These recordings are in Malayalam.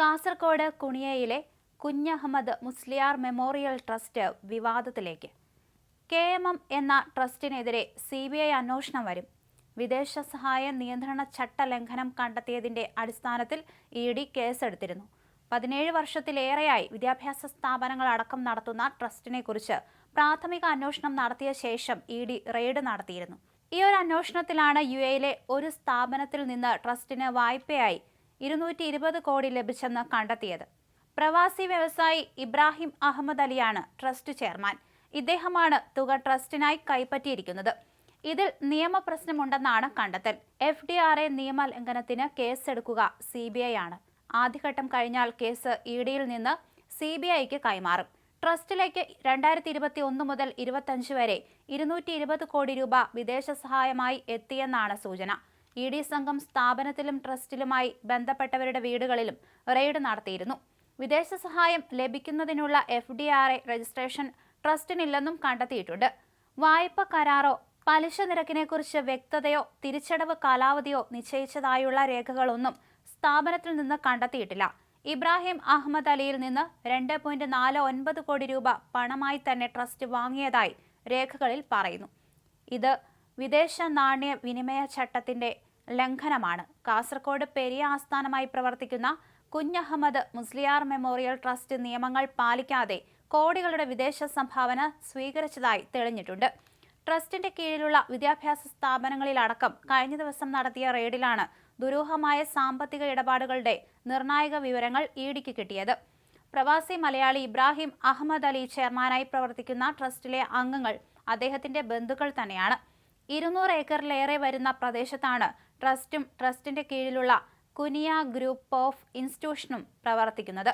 കാസർഗോഡ് കുണിയയിലെ കുഞ്ഞഹമ്മദ് മുസ്ലിയാർ മെമ്മോറിയൽ ട്രസ്റ്റ് വിവാദത്തിലേക്ക്. കെ എം എം എന്ന ട്രസ്റ്റിനെതിരെ സി ബി ഐ അന്വേഷണം വരും. വിദേശ സഹായ നിയന്ത്രണ ചട്ട ലംഘനം കണ്ടെത്തിയതിന്റെ അടിസ്ഥാനത്തിൽ ഇ ഡി കേസെടുത്തിരുന്നു. പതിനേഴ് വർഷത്തിലേറെയായി വിദ്യാഭ്യാസ സ്ഥാപനങ്ങൾ അടക്കം നടത്തുന്ന ട്രസ്റ്റിനെ കുറിച്ച് പ്രാഥമിക അന്വേഷണം നടത്തിയ ശേഷം ഇ ഡി റെയ്ഡ് നടത്തിയിരുന്നു. ഈ ഒരു അന്വേഷണത്തിലാണ് യു എയിലെ ഒരു സ്ഥാപനത്തിൽ നിന്ന് ട്രസ്റ്റിന് വായ്പയായി ഇരുന്നൂറ്റി ഇരുപത് കോടി ലഭിച്ചെന്ന് കണ്ടെത്തിയത്. പ്രവാസി വ്യവസായി ഇബ്രാഹിം അഹമ്മദ് അലിയാണ് ട്രസ്റ്റ് ചെയർമാൻ. ഇദ്ദേഹമാണ് തുക ട്രസ്റ്റിനായി കൈപ്പറ്റിയിരിക്കുന്നത്. ഇതിൽ നിയമപ്രശ്നമുണ്ടെന്നാണ് കണ്ടെത്തൽ. എഫ് ഡി ആർ എ നിയമലംഘനത്തിന് കേസെടുക്കുക സി ബി ഐ ആണ് ആദ്യഘട്ടം കഴിഞ്ഞാൽ കേസ് ഇ ഡിയിൽ നിന്ന് സി ബി ഐക്ക് കൈമാറും. ട്രസ്റ്റിലേക്ക് രണ്ടായിരത്തി ഇരുപത്തി ഒന്ന് മുതൽ ഇരുപത്തഞ്ച് വരെ ഇരുന്നൂറ്റി ഇരുപത് കോടി രൂപ വിദേശ സഹായമായി എത്തിയെന്നാണ് സൂചന. ഇ ഡി സംഘം സ്ഥാപനത്തിലും ട്രസ്റ്റിലുമായി ബന്ധപ്പെട്ടവരുടെ വീടുകളിലും റെയ്ഡ് നടത്തിയിരുന്നു. വിദേശ സഹായം ലഭിക്കുന്നതിനുള്ള F D R A registration ട്രസ്റ്റിനില്ലെന്നും കണ്ടെത്തിയിട്ടുണ്ട്. വായ്പ കരാറോ പലിശ നിരക്കിനെക്കുറിച്ച് വ്യക്തതയോ തിരിച്ചടവ് കാലാവധിയോ നിശ്ചയിച്ചതായുള്ള രേഖകളൊന്നും സ്ഥാപനത്തിൽ നിന്ന് കണ്ടെത്തിയിട്ടില്ല. ഇബ്രാഹിം അഹമ്മദ് അലിയിൽ നിന്ന് രണ്ട് പോയിന്റ് നാല് ഒൻപത് കോടി രൂപ പണമായി തന്നെ ട്രസ്റ്റ് വാങ്ങിയതായി രേഖകളിൽ പറയുന്നു. ഇത് വിദേശ നാണ്യ വിനിമയ ചട്ടത്തിന്റെ ലംഘനമാണ്. കാസർകോട് പെരിയ ആസ്ഥാനമായി പ്രവർത്തിക്കുന്ന കുഞ്ഞഹമ്മദ് മുസ്ലിയാർ മെമ്മോറിയൽ ട്രസ്റ്റ് നിയമങ്ങൾ പാലിക്കാതെ കോടികളുടെ വിദേശ സംഭാവന സ്വീകരിച്ചതായി തെളിഞ്ഞിട്ടുണ്ട്. ട്രസ്റ്റിന്റെ കീഴിലുള്ള വിദ്യാഭ്യാസ സ്ഥാപനങ്ങളിലടക്കം കഴിഞ്ഞ ദിവസം നടത്തിയ റെയ്ഡിലാണ് ദുരൂഹമായ സാമ്പത്തിക ഇടപാടുകളുടെ നിർണായക വിവരങ്ങൾ ഇഡിക്ക് കിട്ടിയത്. പ്രവാസി മലയാളി ഇബ്രാഹിം അഹമ്മദ് അലി ചെയർമാനായി പ്രവർത്തിക്കുന്ന ട്രസ്റ്റിലെ അംഗങ്ങൾ അദ്ദേഹത്തിന്റെ ബന്ധുക്കൾ തന്നെയാണ്. ഇരുന്നൂറ് ഏക്കറിലേറെ വരുന്ന പ്രദേശത്താണ് ട്രസ്റ്റും ട്രസ്റ്റിന്റെ കീഴിലുള്ള കുനിയ ഗ്രൂപ്പ് ഓഫ് ഇൻസ്റ്റിറ്റ്യൂഷനും പ്രവർത്തിക്കുന്നത്.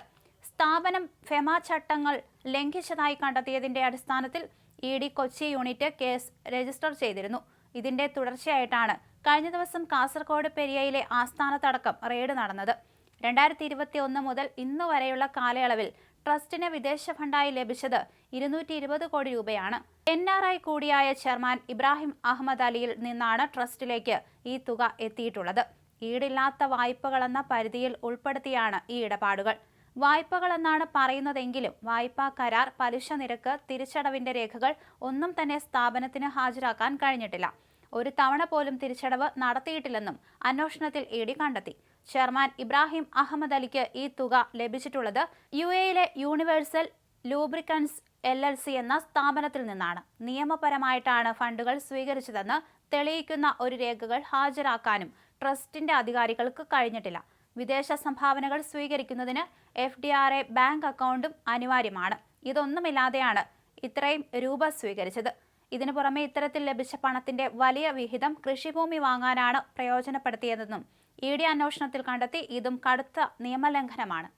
സ്ഥാപനം ഫെമ ചട്ടങ്ങൾ ലംഘിച്ചതായി കണ്ടെത്തിയതിന്റെ അടിസ്ഥാനത്തിൽ E D Kochi unit case register ചെയ്തിരുന്നു. ഇതിന്റെ തുടർച്ചയായിട്ടാണ് കഴിഞ്ഞ ദിവസം കാസർഗോഡ് പെരിയയിലെ ആസ്ഥാനത്തടക്കം റെയ്ഡ് നടന്നത്. രണ്ടായിരത്തി ഇരുപത്തി ഒന്ന് മുതൽ ഇന്നു വരെയുള്ള കാലയളവിൽ ട്രസ്റ്റിന് വിദേശ ഫണ്ടായി ലഭിച്ചത് ഇരുന്നൂറ്റി ഇരുപത് കോടി രൂപയാണ്. എൻ ആർ ഐ കൂടിയായ ചെയർമാൻ ഇബ്രാഹിം അഹമ്മദ് അലിയിൽ നിന്നാണ് ട്രസ്റ്റിലേക്ക് ഈ തുക എത്തിയിട്ടുള്ളത്. ഈടില്ലാത്ത വായ്പകളെന്ന പരിധിയിൽ ഉൾപ്പെടുത്തിയാണ് ഈ ഇടപാടുകൾ. വായ്പകളെന്നാണ് പറയുന്നതെങ്കിലും വായ്പാ കരാർ പലിശ നിരക്ക് തിരിച്ചടവിന്റെ രേഖകൾ ഒന്നും തന്നെ സ്ഥാപനത്തിന് ഹാജരാക്കാൻ കഴിഞ്ഞിട്ടില്ല. ഒരു തവണ പോലും തിരിച്ചടവ് നടത്തിയിട്ടില്ലെന്നും അന്വേഷണത്തിൽ ഇ ഡി കണ്ടെത്തി. ചെയർമാൻ ഇബ്രാഹിം അഹമ്മദ് അലിക്ക് ഈ തുക ലഭിച്ചിട്ടുള്ളത് യു എയിലെ universal lubricants L L C എന്ന സ്ഥാപനത്തിൽ നിന്നാണ്. നിയമപരമായിട്ടാണ് ഫണ്ടുകൾ സ്വീകരിച്ചതെന്ന് തെളിയിക്കുന്ന ഒരു രേഖകൾ ഹാജരാക്കാനും ട്രസ്റ്റിന്റെ അധികാരികൾക്ക് കഴിഞ്ഞിട്ടില്ല. വിദേശ സംഭാവനകൾ സ്വീകരിക്കുന്നതിന് F D R A bank അക്കൗണ്ടും അനിവാര്യമാണ്. ഇതൊന്നുമില്ലാതെയാണ് ഇത്രയും രൂപ സ്വീകരിച്ചത്. ഇതിനു പുറമെ ഇത്തരത്തിൽ ലഭിച്ച പണത്തിന്റെ വലിയ വിഹിതം കൃഷിഭൂമി വാങ്ങാനാണ് പ്രയോജനപ്പെടുത്തിയതെന്നും ഇ ഡി അന്വേഷണത്തിൽ കണ്ടെത്തി ഇതും കടുത്ത നിയമലംഘനമാണ്.